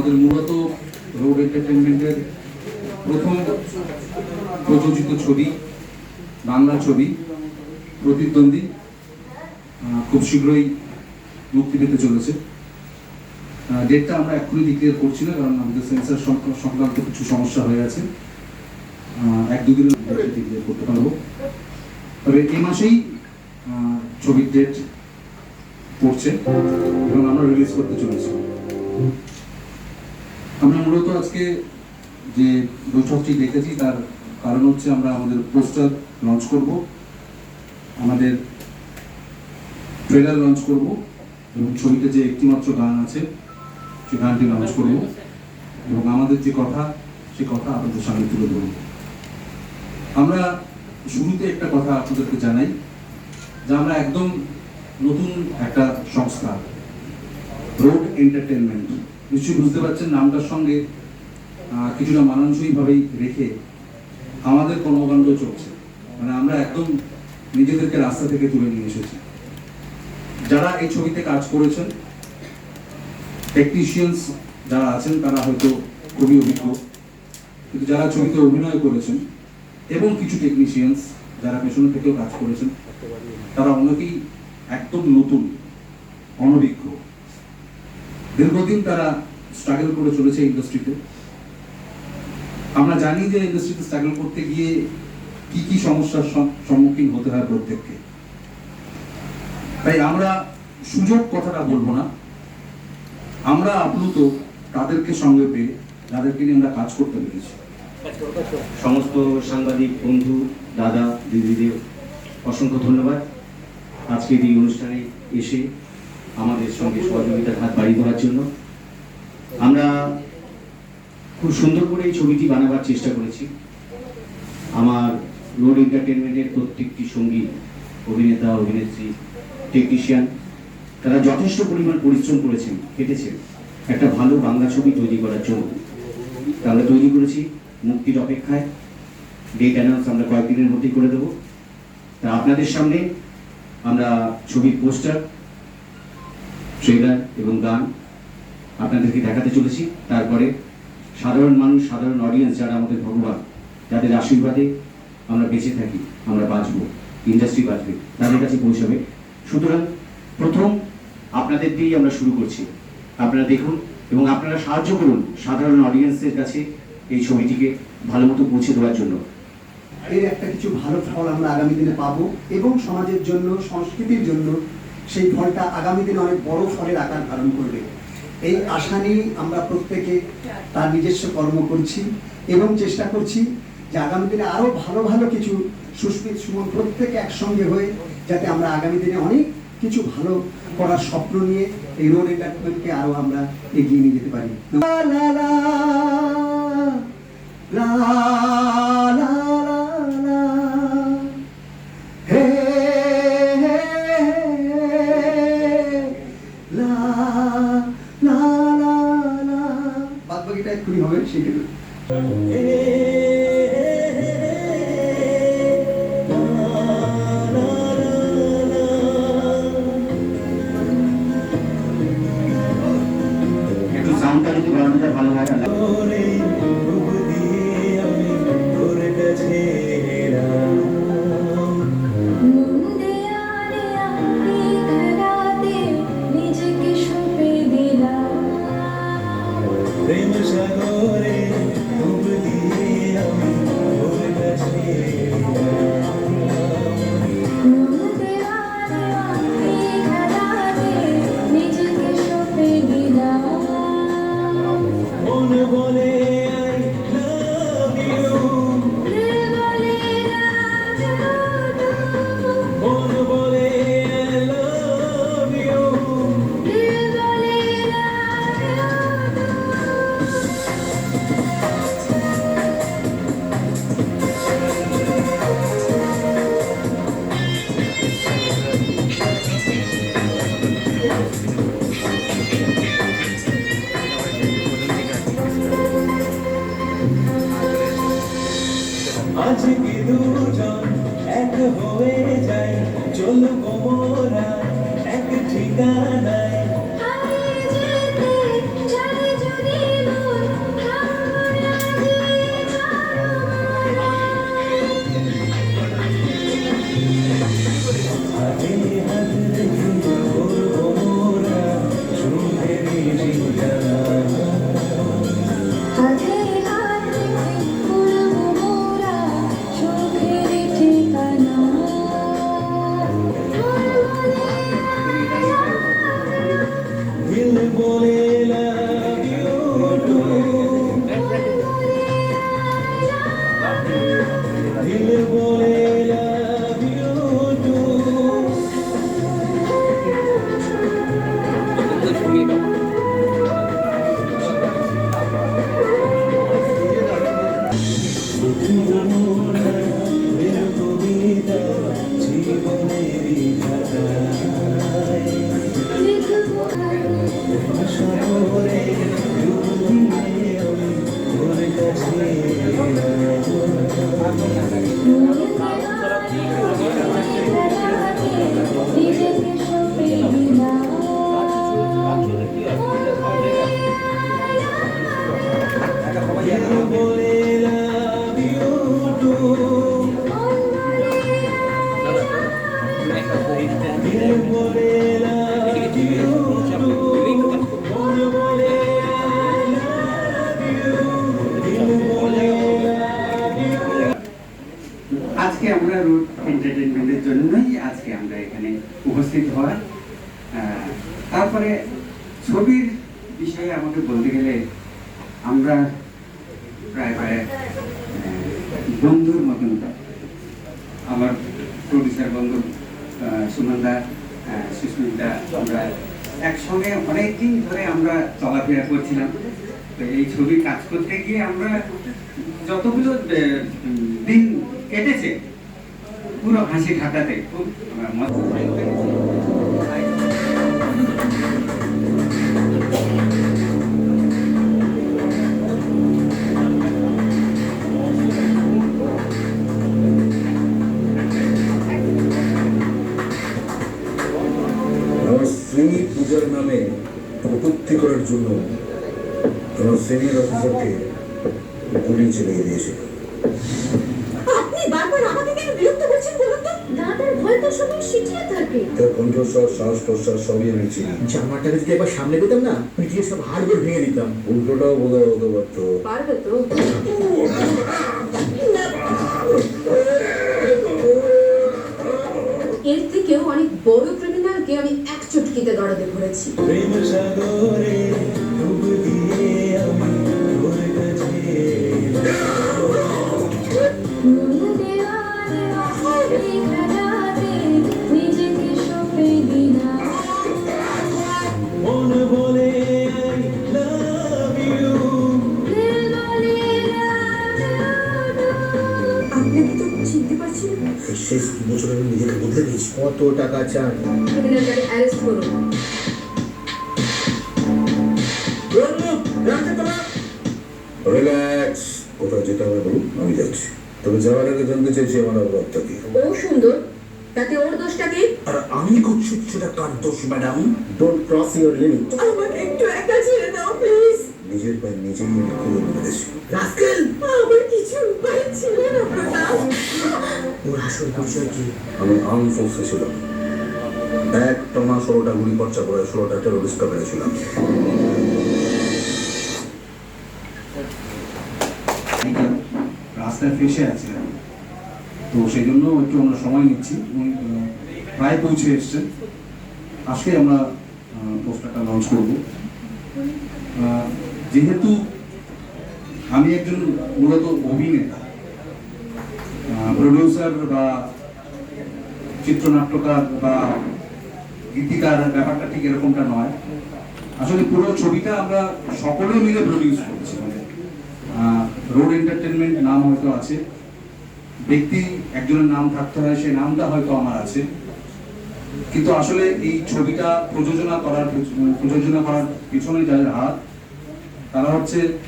আমাদের মূলত রোড এন্টারটেনমেন্টের প্রথম প্রযোজিত ছবি, বাংলা ছবি, প্রতিদ্বন্দ্বী খুব শীঘ্রই মুক্তি পেতে চলেছে। ডেটটা আমরা এক্ষুনি ডিক্লেয়ার করছি না, কারণ আমাদের সেন্সার সংক্রান্ত কিছু সমস্যা হয়ে আছে। এক দুদিনের মধ্যে ডিক্লেয়ার করতে পারব। তবে এই মাসেই ছবির ডেট পড়ছে এবং আমরা রিলিজ করতে চলেছি। আমরা মূলত আজকে যে বৈঠকটি দেখেছি, তার কারণ হচ্ছে আমরা আমাদের পোস্টার লঞ্চ করব। আমাদের ট্রেলার লঞ্চ করব এবং ছবিতে যে একটিমাত্র গান আছে, সে গানটি লঞ্চ করব। এবং আমাদের যে কথা, সে কথা আপনাদের সামনে তুলে ধরব। আমরা শুরুতে একটা কথা আপনাদেরকে জানাই, যে আমরা একদম নতুন একটা সংস্থা রোড এন্টারটেনমেন্ট নিশ্চয়ই বুঝতে পারছেন নামটার সঙ্গে কিছুটা মানানসইভাবেই রেখে আমাদের কর্মকাণ্ড চলছে। মানে আমরা একদম নিজেদেরকে রাস্তা থেকে তুলে নিয়ে এসেছি। যারা এই ছবিতে কাজ করেছেন টেকনিশিয়ানস যারা আছেন, তারা হয়তো খুবই অভিজ্ঞ। কিন্তু যারা ছবিতে অভিনয় করেছেন এবং কিছু টেকনিশিয়ানস যারা পেছনে থেকেও কাজ করেছেন, তারা অনেকেই একদম নতুন, অনভিজ্ঞ। দীর্ঘদিন তারা স্ট্রাগল করে চলেছে ইন্ডাস্ট্রিতে আমরা জানি যে ইন্ডাস্ট্রিতে স্ট্রাগল করতে গিয়ে কি কি সমস্যার সম্মুখীন হতে হয় প্রত্যেককে। তাই আমরা সুযোগ কথাটা বলব না। আমরা আপ্লুত তাদেরকে সঙ্গে পেয়ে, তাদেরকে নিয়ে আমরা কাজ করতে পেরেছি। সমস্ত সাংবাদিক, বন্ধু, দাদা, দিদিদের অসংখ্য ধন্যবাদ। আজকের এই অনুষ্ঠানে এসে আমাদের সঙ্গে সহযোগিতার হাত বাড়িয়ে দেওয়ার জন্য। আমরা খুব সুন্দর করে এই ছবিটি বানাবার চেষ্টা করেছি। আমার রোড এন্টারটেনমেন্টের প্রত্যেকটি সঙ্গী, অভিনেতা, অভিনেত্রী টেকনিশিয়ান তারা যথেষ্ট পরিমাণ পরিশ্রম করেছেন, কেটেছেন। একটা ভালো বাংলা ছবি তৈরি করার জন্য। আমরা তৈরি করেছি মুক্তির অপেক্ষায়। ডেট অ্যানাউন্স আমরা কয়েকদিনের মধ্যেই করে দেবো। তা আপনাদের সামনে আমরা ছবির পোস্টার ট্রেলার এবং গান আপনাদেরকে দেখাতে চলেছি। তারপরে সাধারণ মানুষ, সাধারণ অডিয়েন্স যারা আমাদের ভগবান যাদের আশীর্বাদে আমরা বেঁচে থাকি, আমরা বাঁচবো ইন্ডাস্ট্রি বাঁচবে, তাদের কাছে পৌঁছাবে। সুতরাং প্রথম আপনাদের দিয়েই আমরা শুরু করছি। আপনারা দেখুন এবং আপনারা সাহায্য করুন সাধারণ অডিয়েন্সের কাছে এই ছবিটিকে ভালো মতো পৌঁছে দেওয়ার জন্য। এর একটা কিছু ভালো ফল আমরা আগামী দিনে পাবো এবং সমাজের জন্য, সংস্কৃতির জন্য সেই ফলটা আগামী দিনে অনেক বড় ফলের আকার ধারণ করবে। এই আশা নিয়েই আমরা প্রত্যেকে তার নিজস্ব কর্ম করছি এবং চেষ্টা করছি যে আগামী দিনে আরও ভালো ভালো কিছু সুস্মিত সুমন প্রত্যেকে একসঙ্গে হয়ে যাতে আমরা আগামী দিনে অনেক কিছু ভালো করার স্বপ্ন নিয়ে এই রোড এন্টারটেনমেন্টকে আরও আমরা এগিয়ে নিয়ে যেতে পারি। লা সাউন্ডটা যদি বাড়ানো যায় ভালো হয় আজকে দুজন এক হয়ে যাই চলো মোরা এন্টারটেনমেন্টের জন্যই আজকে আমরা এখানে উপস্থিত হওয়ার তারপরে ছবির বিষয়ে আমাকে বলতে গেলে আমরা প্রায় প্রায় বন্ধুর মতন আমার প্রডিউসার বন্ধু সুমনদা সুস্মিতা, আমরা একসঙ্গে অনেক দিন ধরে আমরা চলাফেরা করছিলাম। তো এই ছবি কাজ করতে গিয়ে আমরা যতগুলো দিন কেটেছে পুরো হাসি ঠাট্টাতে খুব করার জন্য আমার সিনিয়র অফিসারকে গুলি চালিয়ে বিরক্ত করছেন বলুন তো? দাদার ভয় তো থাকে। তার কণ্ঠস্বর শ্বাস প্রশ্বাস সবই আমি চিনি। জামাটাকে যদি একবার সামনে পেতাম না পিটিয়ে সব হাড় করে ভেঙে দিতাম। উল্টোটাও বোধ হয় হতে পারতো। পারবে তো? এর থেকেও অনেক বড় ক্রিমিনালকে আমি এক চুটকিতে দড়াতে ধরেছি প্রেম সাগরে কত টাকা চান? ক্রিমিনালটাকে অ্যারেস্ট করুন রিল্যাক্স কোথায় যেতে হবে বলুন? আমি যাচ্ছি। তবে যাওয়ার আগে জানতে চাইছি আমার অবস্থা কি। ও সুন্দর। তাতে ওর দোষটা কি? আর আমি করছি সেটা কার দোষ madam. Don't cross your limit আমাকে একটু একা ছেড়ে দাও প্লিজ। নিজের পায়ে নিজেই আমি খুলে মেরেছি রাস্কেল আমার কিছু উপায় ছিল না আসল পরিচয় কি আমি আর্ম ফোর্সে ছিলাম এক টনা ষোলোটা গুলি পর্চা করে ষোলোটা টেরোরিস্টকে মেরেছিলাম। রাস্তায় ফেসে আছে? তো সেই জন্য একটু আমরা সময় নিচ্ছি। উনি প্রায় পৌঁছে এসছেন। আজকে আমরা পোস্টারটা লঞ্চ করব। আহ, যেহেতু আমি একজন মূলত অভিনেতা প্রডিউসার বা চিত্রনাট্যকার বা গীতিকার ব্যাপারটা ঠিক এরকমটা নয়। আসলে পুরো ছবিটা আমরা সকলে মিলে প্রডিউস করছি। মানে রোড এন্টারটেনমেন্ট নাম হয়তো আছে। ব্যক্তি একজনের নাম থাকতে হয়, সেই নামটা হয়তো আমার আছে। কিন্তু আসলে এই ছবিটা প্রযোজনা করার পিছ- প্রযোজনা করার পিছনে যাদের হাত, তারা হচ্ছে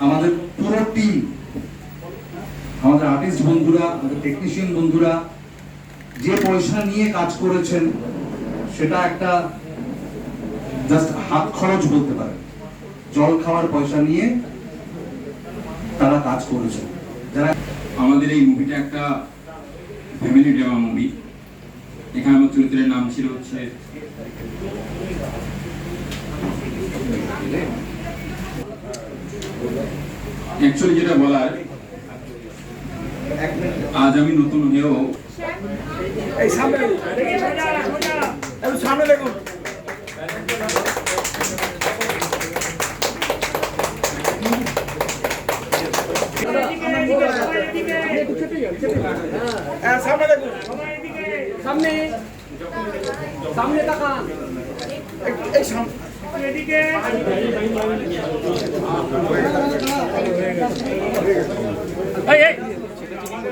আমাদের পুরো টিম আমাদের আর্টিস্ট বন্ধুরা, আমাদের টেকনিশিয়ান বন্ধুরা, যে পয়সা নিয়ে কাজ করেছেন, সেটা একটা জাস্ট হাত খরচ বলতে পারে জল খাওয়ার পয়সা নিয়ে তারা কাজ করেছেন। যারা আমাদের এই মুভিটা একটা ফ্যামিলি ড্রামা মুভি এখানে আমার চরিত্রের নাম ছিল হচ্ছে অ্যাকচুয়ালি যেটা বলার আজ আমি নতুন হয়েও সামনে সামনে তাকান। এই সামনে এদিকে